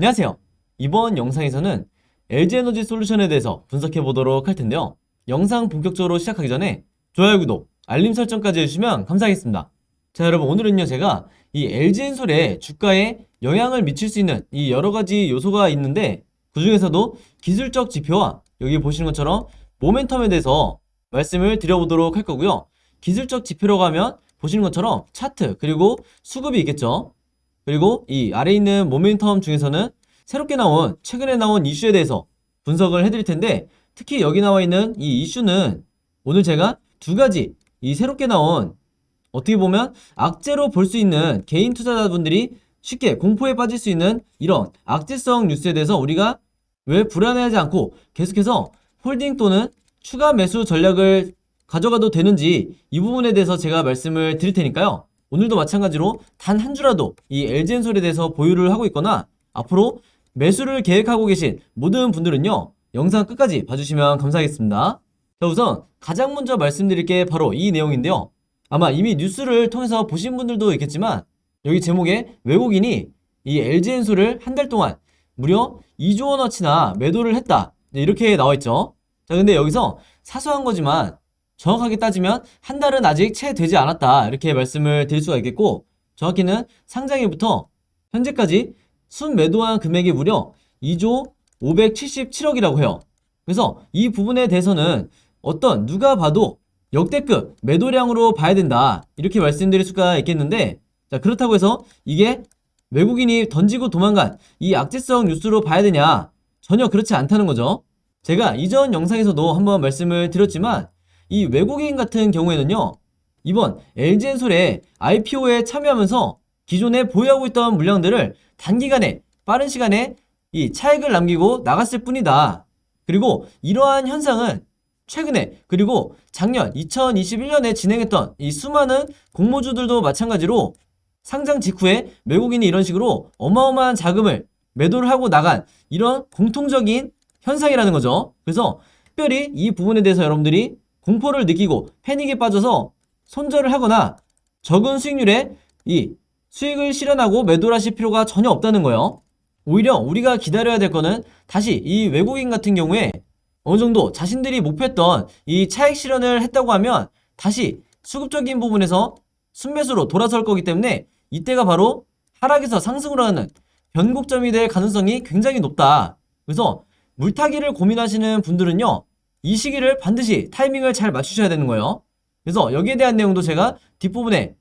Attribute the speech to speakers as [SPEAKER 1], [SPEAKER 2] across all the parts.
[SPEAKER 1] 안녕하세요. 이번 영상에서는 LG에너지 솔루션에 대해서 분석해 보도록 할 텐데요. 영상 본격적으로 시작하기 전에 좋아요, 구독, 알림 설정까지 해주시면 감사하겠습니다. 자, 여러분 오늘은요 제가 이 LG엔솔의 주가에 영향을 미칠 수 있는 이 여러 가지 요소가 있는데 그 중에서도 기술적 지표와 여기 보시는 것처럼 모멘텀에 대해서 말씀을 드려보도록 할 거고요. 기술적 지표라고 하면 보시는 것처럼 차트 그리고 수급이 있겠죠. 그리고 이 아래 있는 모멘텀 중에서는 새롭게 나온 최근에 나온 이슈에 대해서 분석을 해드릴 텐데 특히 여기 나와 있는 이 이슈는 오늘 제가 두 가지 이 새롭게 나온 어떻게 보면 악재로 볼 수 있는 개인 투자자분들이 쉽게 공포에 빠질 수 있는 이런 악재성 뉴스에 대해서 우리가 왜 불안해하지 않고 계속해서 홀딩 또는 추가 매수 전략을 가져가도 되는지 이 부분에 대해서 제가 말씀을 드릴 테니까요. 오늘도 마찬가지로 단 한 주라도 이 LG엔솔에 대해서 보유를 하고 있거나 앞으로 매수를 계획하고 계신 모든 분들은요. 영상 끝까지 봐주시면 감사하겠습니다. 자, 우선 가장 먼저 말씀드릴 게 바로 이 내용인데요. 아마 이미 뉴스를 통해서 보신 분들도 있겠지만 여기 제목에 외국인이 이 LG엔솔을 한 달 동안 무려 2조 원어치나 매도를 했다. 네, 이렇게 나와 있죠. 자, 근데 여기서 사소한 거지만 정확하게 따지면 한 달은 아직 채 되지 않았다. 이렇게 말씀을 드릴 수가 있겠고 정확히는 상장일부터 현재까지 순 매도한 금액이 무려 2조 577억이라고 해요. 그래서 이 부분에 대해서는 어떤 누가 봐도 역대급 매도량으로 봐야 된다. 이렇게 말씀드릴 수가 있겠는데 자, 그렇다고 해서 이게 외국인이 던지고 도망간 이 악재성 뉴스로 봐야 되냐? 전혀 그렇지 않다는 거죠. 제가 이전 영상에서도 한번 말씀을 드렸지만 이 외국인 같은 경우에는요. 이번 LG엔솔의 IPO에 참여하면서 기존에 보유하고 있던 물량들을 단기간에 빠른 시간에 이 차익을 남기고 나갔을 뿐이다. 그리고 이러한 현상은 최근에 그리고 작년 2021년에 진행했던 이 수많은 공모주들도 마찬가지로 상장 직후에 외국인이 이런 식으로 어마어마한 자금을 매도를 하고 나간 이런 공통적인 현상이라는 거죠. 그래서 특별히 이 부분에 대해서 여러분들이 공포를 느끼고 패닉에 빠져서 손절을 하거나 적은 수익률에 이 수익을 실현하고 매도를 하실 필요가 전혀 없다는 거예요. 오히려 우리가 기다려야 될 거는 다시 이 외국인 같은 경우에 어느 정도 자신들이 목표했던 이 차익 실현을 했다고 하면 다시 수급적인 부분에서 순매수로 돌아설 거기 때문에 이때가 바로 하락에서 상승으로 가는 변곡점이 될 가능성이 굉장히 높다. 그래서 물타기를 고민하시는 분들은요, 이 시기를 반드시 타이밍을 잘 맞추셔야 되는 거예요. 그래서 여기에 대한 내용도 제가 뒷부분에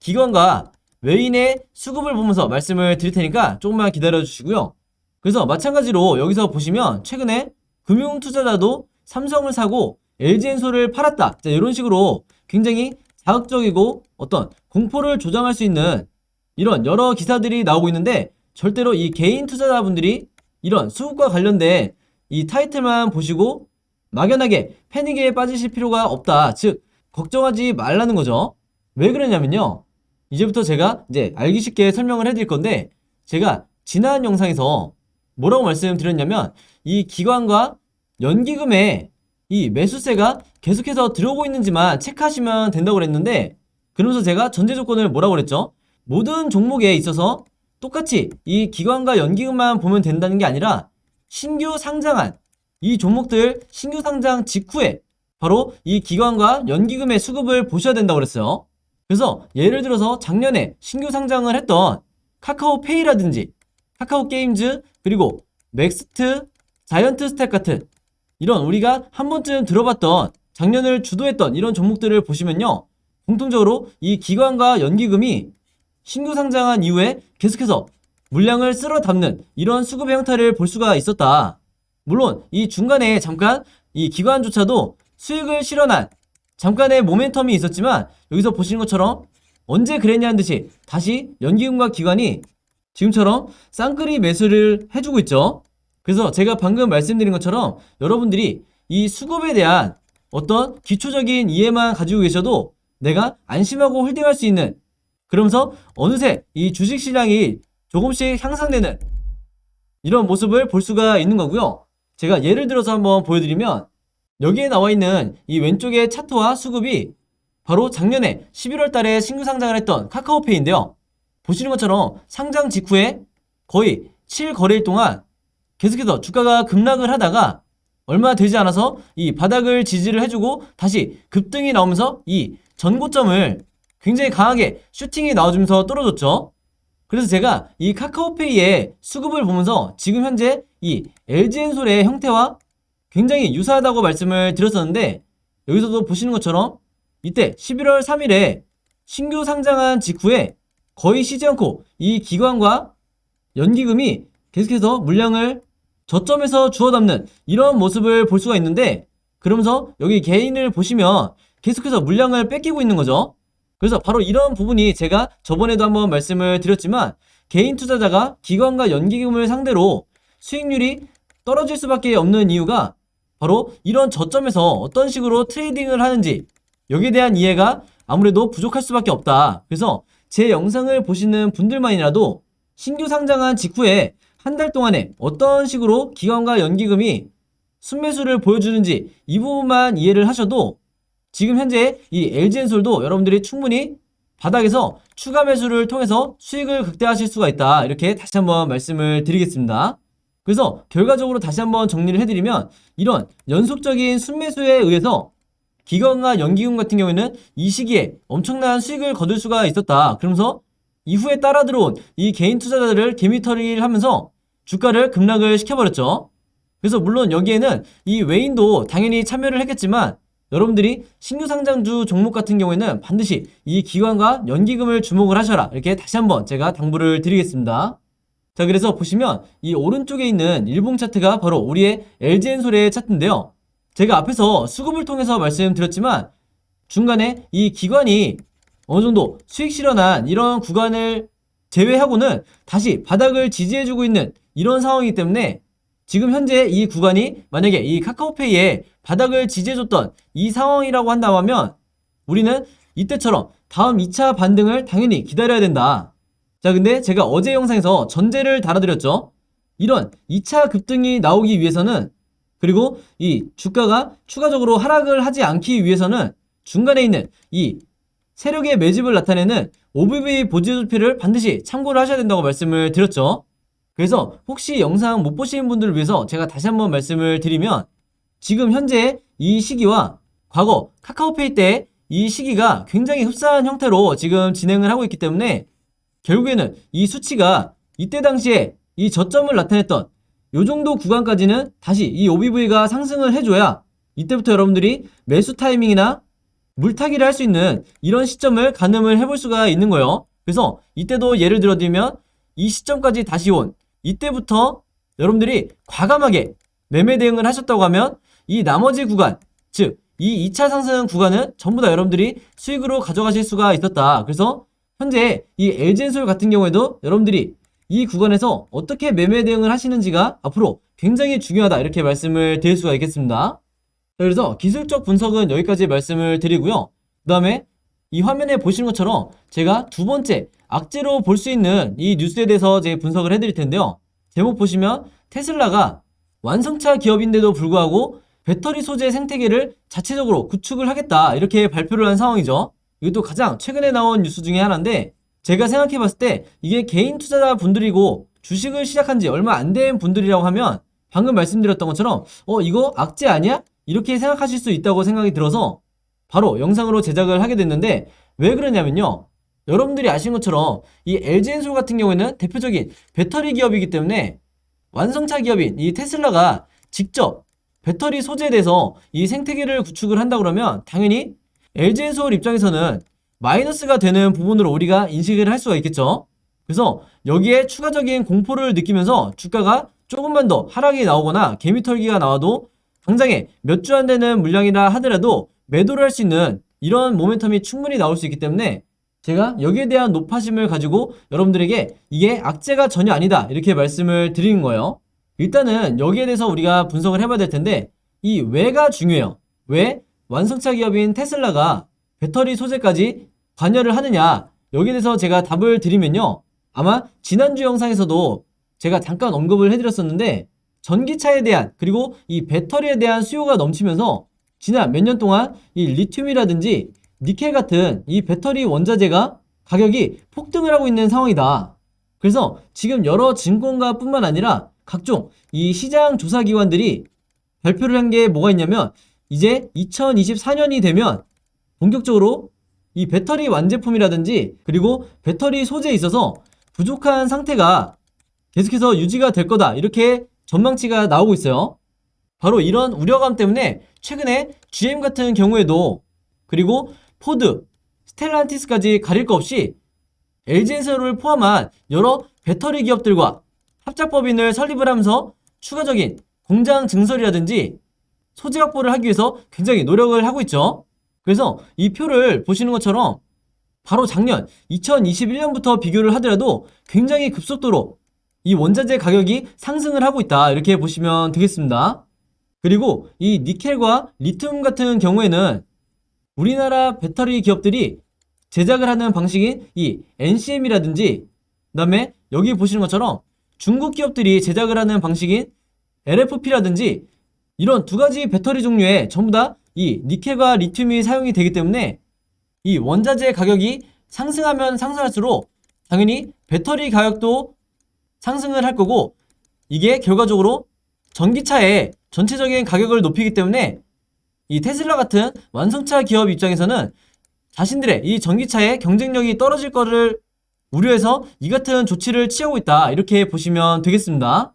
[SPEAKER 1] 기관과 외인의 수급을 보면서 말씀을 드릴 테니까 조금만 기다려 주시고요. 그래서 마찬가지로 여기서 보시면 최근에 금융 투자자도 삼성을 사고 LG엔솔을 팔았다. 자, 이런 식으로 굉장히 자극적이고 어떤 공포를 조장할 수 있는 이런 여러 기사들이 나오고 있는데 절대로 이 개인 투자자분들이 이런 수급과 관련된 이 타이틀만 보시고 막연하게 패닉에 빠지실 필요가 없다. 즉, 걱정하지 말라는 거죠. 왜 그러냐면요. 이제부터 제가 이제 알기 쉽게 설명을 해드릴 건데, 제가 지난 영상에서 뭐라고 말씀드렸냐면, 이 기관과 연기금에 이 매수세가 계속해서 들어오고 있는지만 체크하시면 된다고 그랬는데, 그러면서 제가 전제 조건을 뭐라고 그랬죠? 모든 종목에 있어서 똑같이 이 기관과 연기금만 보면 된다는 게 아니라, 신규 상장한 이 종목들 신규 상장 직후에 바로 이 기관과 연기금의 수급을 보셔야 된다고 그랬어요. 그래서 예를 들어서 작년에 신규 상장을 했던 카카오페이라든지 카카오 게임즈 그리고 맥스트, 자이언트 스택 같은 이런 우리가 한 번쯤 들어봤던 작년을 주도했던 이런 종목들을 보시면요. 공통적으로 이 기관과 연기금이 신규 상장한 이후에 계속해서 물량을 쓸어 담는 이런 수급의 형태를 볼 수가 있었다. 물론 이 중간에 잠깐 이 기관조차도 수익을 실현한 잠깐의 모멘텀이 있었지만 여기서 보시는 것처럼 언제 그랬냐는 듯이 다시 연기금과 기관이 지금처럼 쌍끌이 매수를 해주고 있죠. 그래서 제가 방금 말씀드린 것처럼 여러분들이 이 수급에 대한 어떤 기초적인 이해만 가지고 계셔도 내가 안심하고 홀딩할 수 있는 그러면서 어느새 이 주식 시장이 조금씩 향상되는 이런 모습을 볼 수가 있는 거고요. 제가 예를 들어서 한번 보여드리면 여기에 나와 있는 이 왼쪽의 차트와 수급이 바로 작년에 11월 달에 신규 상장을 했던 카카오페이인데요. 보시는 것처럼 상장 직후에 거의 7거래일 동안 계속해서 주가가 급락을 하다가 얼마 되지 않아서 이 바닥을 지지를 해주고 다시 급등이 나오면서 이 전고점을 굉장히 강하게 슈팅이 나와주면서 떨어졌죠. 그래서 제가 이 카카오페이의 수급을 보면서 지금 현재 이 LG엔솔의 형태와 굉장히 유사하다고 말씀을 드렸었는데 여기서도 보시는 것처럼 이때 11월 3일에 신규 상장한 직후에 거의 쉬지 않고 이 기관과 연기금이 계속해서 물량을 저점에서 주워 담는 이런 모습을 볼 수가 있는데 그러면서 여기 개인을 보시면 계속해서 물량을 뺏기고 있는 거죠. 그래서 바로 이런 부분이 제가 저번에도 한번 말씀을 드렸지만 개인 투자자가 기관과 연기금을 상대로 수익률이 떨어질 수밖에 없는 이유가 바로 이런 저점에서 어떤 식으로 트레이딩을 하는지 여기에 대한 이해가 아무래도 부족할 수밖에 없다. 그래서 제 영상을 보시는 분들만이라도 신규 상장한 직후에 한 달 동안에 어떤 식으로 기관과 연기금이 순매수를 보여주는지 이 부분만 이해를 하셔도 지금 현재 이 LG엔솔도 여러분들이 충분히 바닥에서 추가 매수를 통해서 수익을 극대화하실 수가 있다. 이렇게 다시 한번 말씀을 드리겠습니다. 그래서 결과적으로 다시 한번 정리를 해드리면 이런 연속적인 순매수에 의해서 기관과 연기금 같은 경우에는 이 시기에 엄청난 수익을 거둘 수가 있었다. 그러면서 이후에 따라 들어온 이 개인 투자자들을 개미털이를 하면서 주가를 급락을 시켜버렸죠. 그래서 물론 여기에는 이 외인도 당연히 참여를 했겠지만 여러분들이 신규 상장주 종목 같은 경우에는 반드시 이 기관과 연기금을 주목을 하셔라. 이렇게 다시 한번 제가 당부를 드리겠습니다. 자, 그래서 보시면 이 오른쪽에 있는 일봉 차트가 바로 우리의 LG엔솔의 차트인데요. 제가 앞에서 수급을 통해서 말씀드렸지만 중간에 이 기관이 어느 정도 수익 실현한 이런 구간을 제외하고는 다시 바닥을 지지해주고 있는 이런 상황이기 때문에 지금 현재 이 구간이 만약에 이 카카오페이에 바닥을 지지해줬던 이 상황이라고 한다면 우리는 이때처럼 다음 2차 반등을 당연히 기다려야 된다. 자, 근데 제가 어제 영상에서 전제를 달아드렸죠. 이런 2차 급등이 나오기 위해서는 그리고 이 주가가 추가적으로 하락을 하지 않기 위해서는 중간에 있는 이 세력의 매집을 나타내는 OBV 보조표를 반드시 참고를 하셔야 된다고 말씀을 드렸죠. 그래서 혹시 영상 못 보시는 분들을 위해서 제가 다시 한번 말씀을 드리면 지금 현재 이 시기와 과거 카카오페이 때 이 시기가 굉장히 흡사한 형태로 지금 진행을 하고 있기 때문에 결국에는 이 수치가 이때 당시에 이 저점을 나타냈던 요 정도 구간까지는 다시 이 OBV가 상승을 해줘야 이때부터 여러분들이 매수 타이밍이나 물타기를 할 수 있는 이런 시점을 가늠을 해볼 수가 있는 거예요. 그래서 이때도 예를 들어 드리면 이 시점까지 다시 온 이때부터 여러분들이 과감하게 매매 대응을 하셨다고 하면 이 나머지 구간, 즉, 이 2차 상승 구간은 전부 다 여러분들이 수익으로 가져가실 수가 있었다. 그래서 현재 이 LG엔솔 같은 경우에도 여러분들이 이 구간에서 어떻게 매매 대응을 하시는지가 앞으로 굉장히 중요하다. 이렇게 말씀을 드릴 수가 있겠습니다. 그래서 기술적 분석은 여기까지 말씀을 드리고요. 그 다음에 이 화면에 보시는 것처럼 제가 두 번째 악재로 볼 수 있는 이 뉴스에 대해서 제 분석을 해드릴 텐데요. 제목 보시면 테슬라가 완성차 기업인데도 불구하고 배터리 소재 생태계를 자체적으로 구축을 하겠다 이렇게 발표를 한 상황이죠. 이것도 가장 최근에 나온 뉴스 중에 하나인데 제가 생각해 봤을 때 이게 개인 투자자 분들이고 주식을 시작한 지 얼마 안 된 분들이라고 하면 방금 말씀드렸던 것처럼 어 이거 악재 아니야? 이렇게 생각하실 수 있다고 생각이 들어서 바로 영상으로 제작을 하게 됐는데 왜 그러냐면요. 여러분들이 아시는 것처럼 이 LG엔솔 같은 경우에는 대표적인 배터리 기업이기 때문에 완성차 기업인 이 테슬라가 직접 배터리 소재에 대해서 이 생태계를 구축을 한다 그러면 당연히 LG엔솔 입장에서는 마이너스가 되는 부분으로 우리가 인식을 할 수가 있겠죠. 그래서 여기에 추가적인 공포를 느끼면서 주가가 조금만 더 하락이 나오거나 개미털기가 나와도 당장에 몇 주 안 되는 물량이라 하더라도 매도를 할 수 있는 이런 모멘텀이 충분히 나올 수 있기 때문에 제가 여기에 대한 높아심을 가지고 여러분들에게 이게 악재가 전혀 아니다 이렇게 말씀을 드리는 거예요. 일단은 여기에 대해서 우리가 분석을 해봐야 될 텐데 이 왜가 중요해요. 왜 완성차 기업인 테슬라가 배터리 소재까지 관여를 하느냐 여기에 대해서 제가 답을 드리면요. 아마 지난주 영상에서도 제가 잠깐 언급을 해드렸었는데 전기차에 대한 그리고 이 배터리에 대한 수요가 넘치면서 지난 몇 년 동안 이 리튬이라든지 니켈 같은 이 배터리 원자재가 가격이 폭등을 하고 있는 상황이다. 그래서 지금 여러 증권가 뿐만 아니라 각종 이 시장 조사 기관들이 발표를 한 게 뭐가 있냐면 이제 2024년이 되면 본격적으로 이 배터리 완제품이라든지 그리고 배터리 소재에 있어서 부족한 상태가 계속해서 유지가 될 거다 이렇게 전망치가 나오고 있어요. 바로 이런 우려감 때문에 최근에 GM 같은 경우에도 그리고 포드, 스텔란티스까지 가릴 거 없이 LG엔솔을 포함한 여러 배터리 기업들과 합작법인을 설립을 하면서 추가적인 공장 증설이라든지 소재 확보를 하기 위해서 굉장히 노력을 하고 있죠. 그래서 이 표를 보시는 것처럼 바로 작년 2021년부터 비교를 하더라도 굉장히 급속도로 이 원자재 가격이 상승을 하고 있다. 이렇게 보시면 되겠습니다. 그리고 이 니켈과 리튬 같은 경우에는 우리나라 배터리 기업들이 제작을 하는 방식인 이 NCM이라든지 그다음에 여기 보시는 것처럼 중국 기업들이 제작을 하는 방식인 LFP라든지 이런 두 가지 배터리 종류에 전부 다 이 니켈과 리튬이 사용이 되기 때문에 이 원자재 가격이 상승하면 상승할수록 당연히 배터리 가격도 상승을 할 거고 이게 결과적으로 전기차의 전체적인 가격을 높이기 때문에 이 테슬라 같은 완성차 기업 입장에서는 자신들의 이 전기차의 경쟁력이 떨어질 거를 우려해서 이 같은 조치를 취하고 있다. 이렇게 보시면 되겠습니다.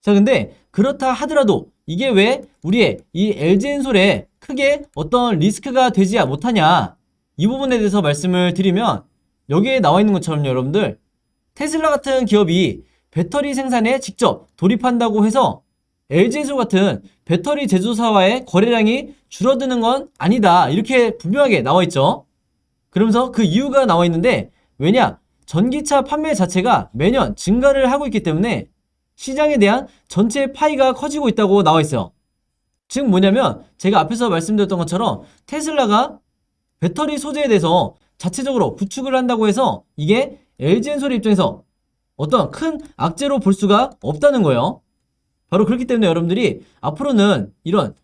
[SPEAKER 1] 자, 근데 그렇다 하더라도 이게 왜 우리의 이 LG엔솔에 크게 어떤 리스크가 되지 못하냐? 이 부분에 대해서 말씀을 드리면 여기에 나와 있는 것처럼 여러분들 테슬라 같은 기업이 배터리 생산에 직접 돌입한다고 해서 LG엔솔 같은 배터리 제조사와의 거래량이 줄어드는 건 아니다. 이렇게 분명하게 나와 있죠. 그러면서 그 이유가 나와 있는데 왜냐? 전기차 판매 자체가 매년 증가를 하고 있기 때문에 시장에 대한 전체 파이가 커지고 있다고 나와 있어요. 즉 뭐냐면 제가 앞에서 말씀드렸던 것처럼 테슬라가 배터리 소재에 대해서 자체적으로 구축을 한다고 해서 이게 LG엔솔 입장에서 어떤 큰 악재로 볼 수가 없다는 거예요. 바로 그렇기 때문에 여러분들이 앞으로는 이런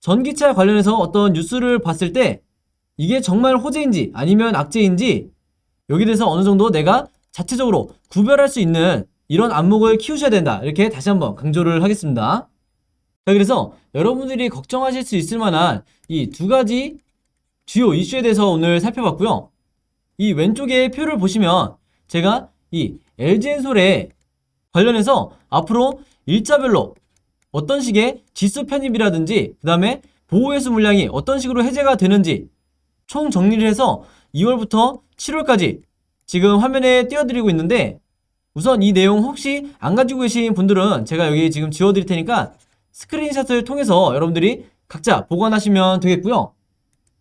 [SPEAKER 1] 전기차 관련해서 어떤 뉴스를 봤을 때 이게 정말 호재인지 아니면 악재인지 여기 대해서 어느 정도 내가 자체적으로 구별할 수 있는 이런 안목을 키우셔야 된다. 이렇게 다시 한번 강조를 하겠습니다. 자, 그래서 여러분들이 걱정하실 수 있을 만한 이 두 가지 주요 이슈에 대해서 오늘 살펴봤고요. 이 왼쪽에 표를 보시면 제가 이 LG엔솔에 관련해서 앞으로 일자별로 어떤 식의 지수 편입이라든지 그 다음에 보호회수 물량이 어떤 식으로 해제가 되는지 총 정리를 해서 2월부터 7월까지 지금 화면에 띄워드리고 있는데 우선 이 내용 혹시 안 가지고 계신 분들은 제가 여기 지금 지워드릴 테니까 스크린샷을 통해서 여러분들이 각자 보관하시면 되겠고요.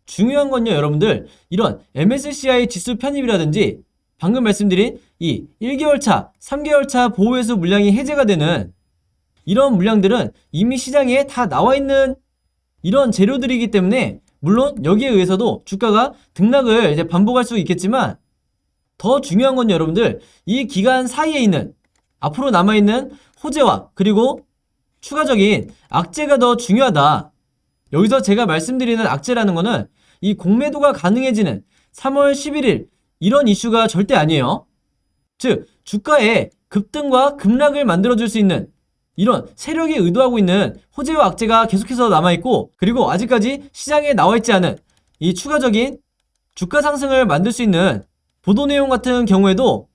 [SPEAKER 1] 중요한 건요, 여러분들. 이런 MSCI 지수 편입이라든지 방금 말씀드린 이 1개월 차, 3개월 차 보호회수 물량이 해제가 되는 이런 물량들은 이미 시장에 다 나와 있는 이런 재료들이기 때문에 물론 여기에 의해서도 주가가 등락을 이제 반복할 수 있겠지만 더 중요한 건 여러분들 이 기간 사이에 있는 앞으로 남아있는 호재와 그리고 추가적인 악재가 더 중요하다. 여기서 제가 말씀드리는 악재라는 거는 이 공매도가 가능해지는 3월 11일 이런 이슈가 절대 아니에요. 즉 주가의 급등과 급락을 만들어줄 수 있는 이런 세력이 의도하고 있는 호재와 악재가 계속해서 남아있고 그리고 아직까지 시장에 나와있지 않은 이 추가적인 주가 상승을 만들 수 있는 보도 내용 같은 경우에도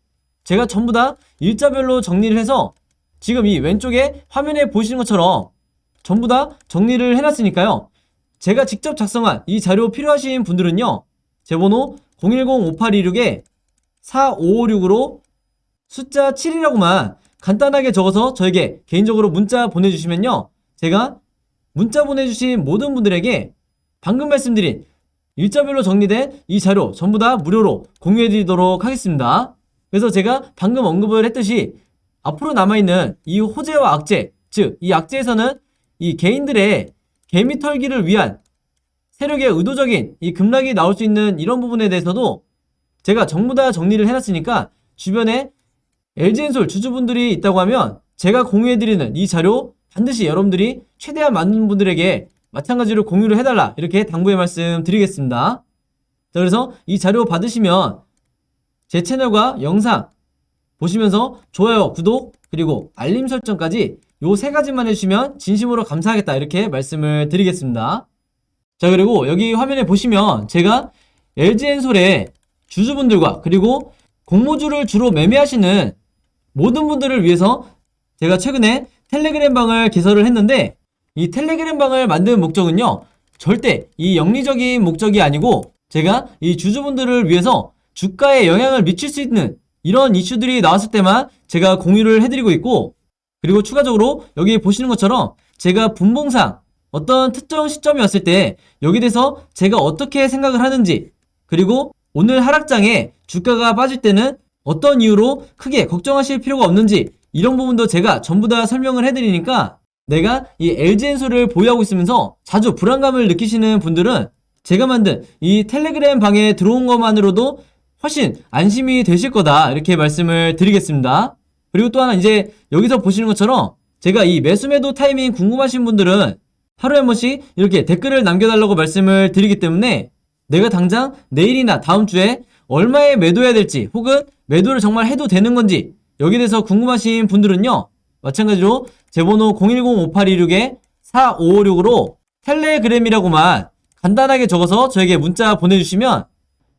[SPEAKER 1] 제가 전부 다 일자별로 정리를 해서 지금 이 왼쪽에 화면에 보시는 것처럼 전부 다 정리를 해놨으니까요. 제가 직접 작성한 이 자료 필요하신 분들은요. 제 번호 010-5826-4556으로 숫자 7이라고만 간단하게 적어서 저에게 개인적으로 문자 보내주시면요. 제가 문자 보내주신 모든 분들에게 방금 말씀드린 일자별로 정리된 이 자료 전부 다 무료로 공유해드리도록 하겠습니다. 그래서 제가 방금 언급을 했듯이 앞으로 남아있는 이 호재와 악재, 즉, 이 악재에서는 이 개인들의 개미 털기를 위한 세력의 의도적인 이 급락이 나올 수 있는 이런 부분에 대해서도 제가 전부 다 정리를 해놨으니까 주변에 LG엔솔 주주분들이 있다고 하면 제가 공유해드리는 이 자료 반드시 여러분들이 최대한 많은 분들에게 마찬가지로 공유를 해달라 이렇게 당부의 말씀 드리겠습니다. 자 그래서 이 자료 받으시면 제 채널과 영상 보시면서 좋아요, 구독, 그리고 알림 설정까지 요 세 가지만 해주시면 진심으로 감사하겠다 이렇게 말씀을 드리겠습니다. 자 그리고 여기 화면에 보시면 제가 LG엔솔의 주주분들과 그리고 공모주를 주로 매매하시는 모든 분들을 위해서 제가 최근에 텔레그램 방을 개설을 했는데 이 텔레그램 방을 만든 목적은요 절대 이 영리적인 목적이 아니고 제가 이 주주분들을 위해서 주가에 영향을 미칠 수 있는 이런 이슈들이 나왔을 때만 제가 공유를 해드리고 있고 그리고 추가적으로 여기 보시는 것처럼 제가 분봉상 어떤 특정 시점이었을 때 여기 대해서 제가 어떻게 생각을 하는지 그리고 오늘 하락장에 주가가 빠질 때는 어떤 이유로 크게 걱정하실 필요가 없는지 이런 부분도 제가 전부 다 설명을 해드리니까 내가 이 LG엔솔을 보유하고 있으면서 자주 불안감을 느끼시는 분들은 제가 만든 이 텔레그램 방에 들어온 것만으로도 훨씬 안심이 되실 거다 이렇게 말씀을 드리겠습니다. 그리고 또 하나 이제 여기서 보시는 것처럼 제가 이 매수 매도 타이밍 궁금하신 분들은 하루에 한 번씩 이렇게 댓글을 남겨달라고 말씀을 드리기 때문에 내가 당장 내일이나 다음 주에 얼마에 매도해야 될지 혹은 매도를 정말 해도 되는 건지 여기에 대해서 궁금하신 분들은요 마찬가지로 제 번호 010-5826-4556으로 텔레그램이라고만 간단하게 적어서 저에게 문자 보내주시면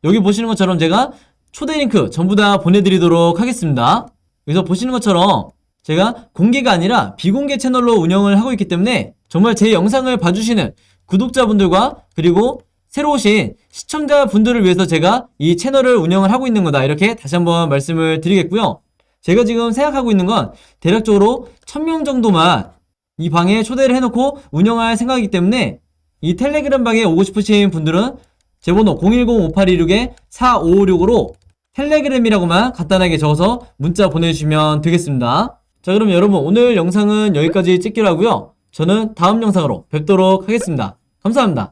[SPEAKER 1] 여기 보시는 것처럼 제가 초대 링크 전부 다 보내드리도록 하겠습니다. 여기서 보시는 것처럼 제가 공개가 아니라 비공개 채널로 운영을 하고 있기 때문에 정말 제 영상을 봐주시는 구독자분들과 그리고 새로 오신 시청자분들을 위해서 제가 이 채널을 운영을 하고 있는 거다. 이렇게 다시 한번 말씀을 드리겠고요. 제가 지금 생각하고 있는 건 대략적으로 1000명 정도만 이 방에 초대를 해놓고 운영할 생각이기 때문에 이 텔레그램 방에 오고 싶으신 분들은 제 번호 010-5826-4556으로 텔레그램이라고만 간단하게 적어서 문자 보내주시면 되겠습니다. 자 그럼 여러분 오늘 영상은 여기까지 찍기로 하고요. 저는 다음 영상으로 뵙도록 하겠습니다. 감사합니다.